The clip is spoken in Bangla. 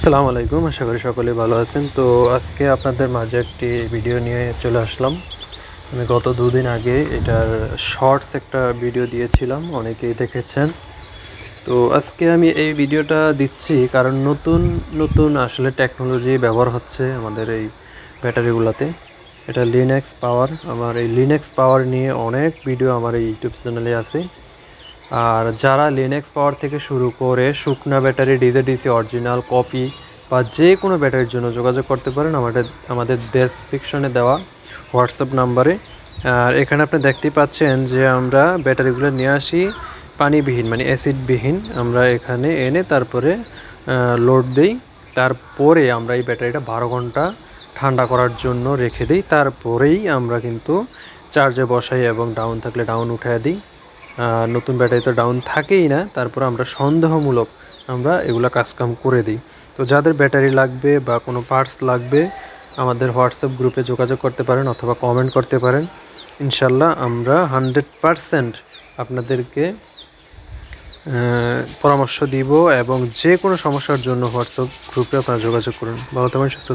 আসসালামু আলাইকুম, আশা করি সকলে ভালো আছেন। তো আজকে আপনাদের মাঝে একটি ভিডিও নিয়ে চলে আসলাম। আমি গত দুদিন আগে এটার শর্টস একটা ভিডিও দিয়েছিলাম, অনেকেই দেখেছেন। তো আজকে আমি এই ভিডিওটা দিচ্ছি কারণ নতুন নতুন আসলে টেকনোলজি ব্যবহার হচ্ছে আমাদের এই ব্যাটারিগুলোতে। এটা লিনেক্স পাওয়ার আমার এই লিনেক্স পাওয়ার নিয়ে অনেক ভিডিও আমার এই ইউটিউব চ্যানেলে আছে। আর যারা লিনেক্স পাওয়ার থেকে শুরু করে শুকনা battery DJ DC original copy বা যে কোনো ব্যাটারির জন্য যোগাযোগ করতে পারেন, আমাদের আমাদের ডেসক্রিপশনে দেওয়া হোয়াটসঅ্যাপ নাম্বারে আর এখানে আপনি দেখতেই পাচ্ছেন যে আমরা ব্যাটারিগুলো নিয়ে আসি পানিবিহীন মানে অ্যাসিডবিহীন আমরা এখানে এনে তারপরে লোড দিই। তারপরে আমরা এই ব্যাটারিটা বারো ঘণ্টা ঠান্ডা করার জন্য রেখে দিই। তারপরেই আমরা কিন্তু চার্জে বসাই এবং ডাউন থাকলে ডাউন উঠায় দিই। নতুন ব্যাটারি তো ডাউন থাকেই না, তারপর আমরা সন্দেহমূলক আমরা এগুলো কাজকাম করে দিই। তো যাদের ব্যাটারি লাগবে বা কোনো পার্টস লাগবে, আমাদের হোয়াটসঅ্যাপ গ্রুপে যোগাযোগ করতে পারেন অথবা কমেন্ট করতে পারেন। ইনশাল্লাহ আমরা হান্ড্রেড পারসেন্ট আপনাদেরকে পরামর্শ দিব এবং যে কোনো সমস্যার জন্য হোয়াটসঅ্যাপ গ্রুপে আপনারা যোগাযোগ করুন। ভালো থাকবেন, সুস্থ